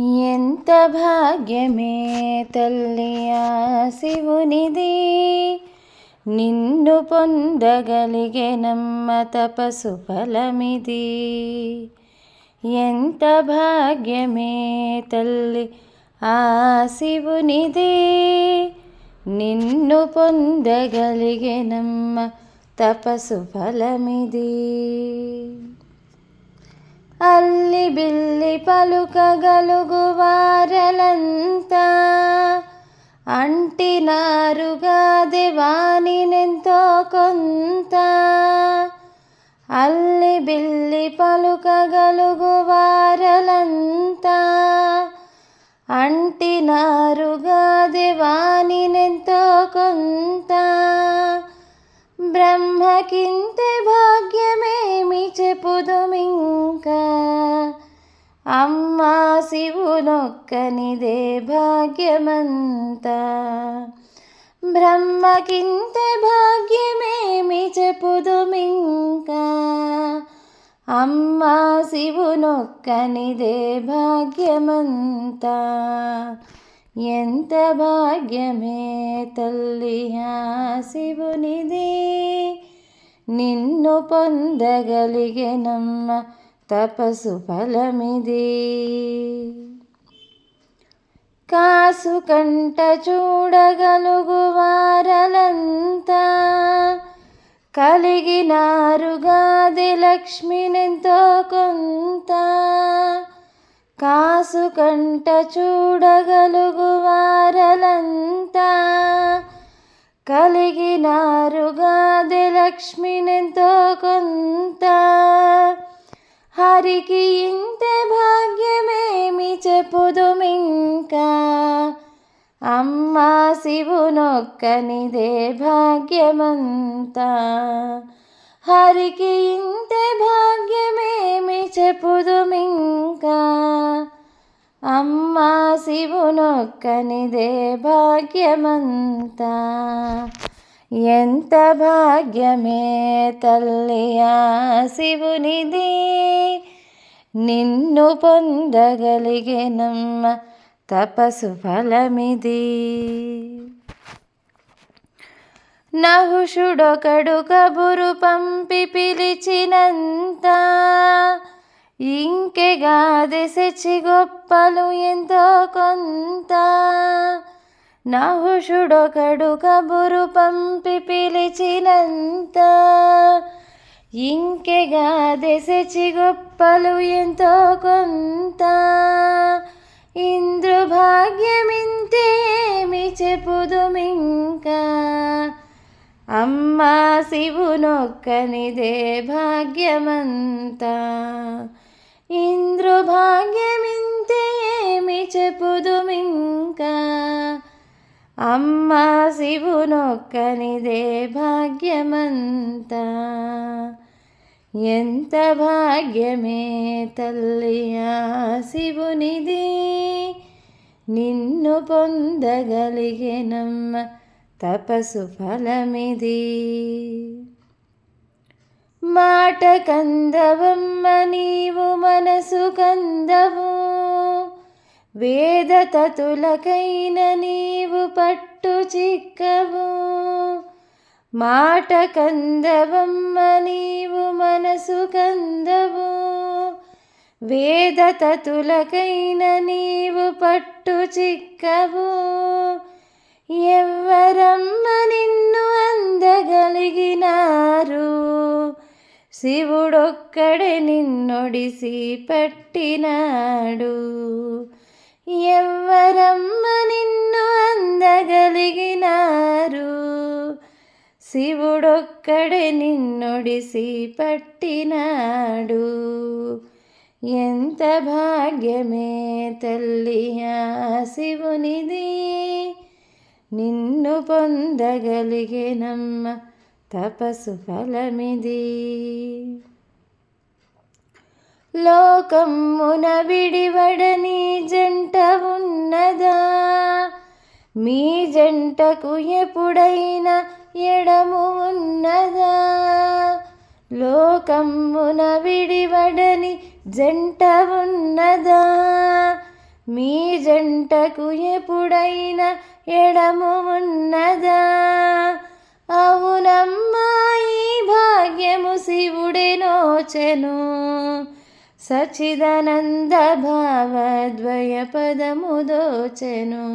ఎంత భాగ్యమే తల్లి ఆ శివునిది. నిన్ను పొందగలిగేనమ్మ తపసు ఫలమిది. ఎంత భాగ్యమే తల్లి ఆ శివునిది. నిన్ను పొందగలిగేనమ్మ తపసు ఫలమిది. అల్లి బిల్లి పలుకగలుగు వారలంతా అంటినారుగా దివానినెంతో కొంత. అల్లి బిల్లి పలుకగలుగు వారలంతా అంటినారుగా దివానినెంతో కొంత. బ్రహ్మకింత భాగ్యమేమి చెప్పుదుమింకా అమ్మా శివునొక్కనిదే భాగ్యమంతా. బ్రహ్మకింత భాగ్యమేమి చెప్పుదుమింకా? అమ్మ శివునొక్కనిదే భాగ్యమంతా. ఎంత భాగ్యమే తల్లి ఆ శివునిది. నిన్ను పొందగలిగెనమ్మ తపసు ఫలమిది. కాసు కంట చూడగలుగు వారలంతా కలిగినారుగాది లక్ష్మినెంతో కొంత. కాసు కంట చూడగలుగు వారలంతా కలిగినారుగాది లక్ష్మినెంతో కొంత. హరికి ఇంత భాగ్యమేమి చెప్పుదుమింకా? అమ్మా శివునొక్కనిదే భాగ్యమంతా. హరికి ఇంత భాగ్యమేమి చెప్పుదుమింకా? అమ్మా శివునొక్కనిదే భాగ్యమంతా. ఎంత భాగ్యమే తల్లి శివునిది. నిన్ను పొందగలిగెనమ్మ తపసు ఫలమిది. నహుషుడొకడు కబురు పంపి పిలిచినంత ఇంకెగాది సెచి గొప్పలు ఎంతో కొంత నాహుషుడొకడు కబురు పంపి పిలిచినంత. ఇంకెగా దెసెచి గొప్పలు ఎంతో కొంత. ఇంద్రు భాగ్యమింతేమి చెప్పుదుమింకా. అమ్మా శివునొక్కనిదే భాగ్యమంతా. ఇంద్రు భాగ్యమింతేమి చెప్పుదుమింకా అమ్మ శివునొక్కనిదే భాగ్యమంత. ఎంత భాగ్యమే తల్లి ఆ శివునిది. నిన్ను పొందగలిగినమ్మ తపసు ఫలమిది. మాట కందవమ్మ నీవు మనసు కందవు. వేద తతులకైన నీవు పట్టు చిక్కవు. మాట కందవమ్మ నీవు మనసు కందవు. వేద తతులకైన నీవు పట్టు చిక్కవు. ఎవ్వరమ్మ నిన్ను అందగలిగినారు. శివుడొక్కడే నిన్నొడిసి పట్టినాడు. ఎవ్వరమ్మ నిన్ను అందగలిగినారు? శివుడొక్కడే నిన్నొడిసి పట్టినాడు ఎంత భాగ్యమే తల్లి ఆ శివునిది. నిన్ను పొందగలిగే నమ్మ తపసు ఫలమిది. లోకమ్మున విడివడ మీ జంటకు ఎప్పుడైనా ఎడము ఉన్నదా? లోకమ్మున విడివడని జంట ఉన్నదా? మీ జంటకు ఎప్పుడైనా ఎడము ఉన్నదా? అవునమ్మా ఈ భాగ్యము శివుడే నోచెను. సచిదానంద భావద్వయ పదము దోచెను.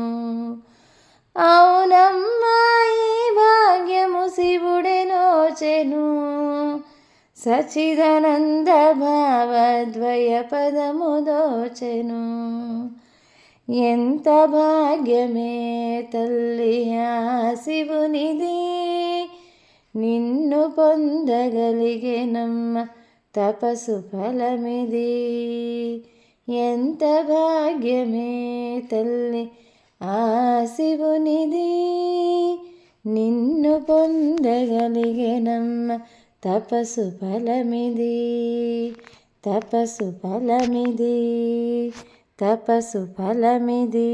సచిదానంద భావద్వయ పదము దోచెను ఎంత భాగ్యమే తల్లి ఆ శివునిది. నిన్ను పొందగలిగేనమ్మ తపసు ఫలమిది. ఎంత భాగ్యమే తల్లి ఆ శివునిది. నిన్ను పొందగలిగేనమ్మ తపసు ఫలమిది తపసు ఫలమిది తపసు ఫలమిది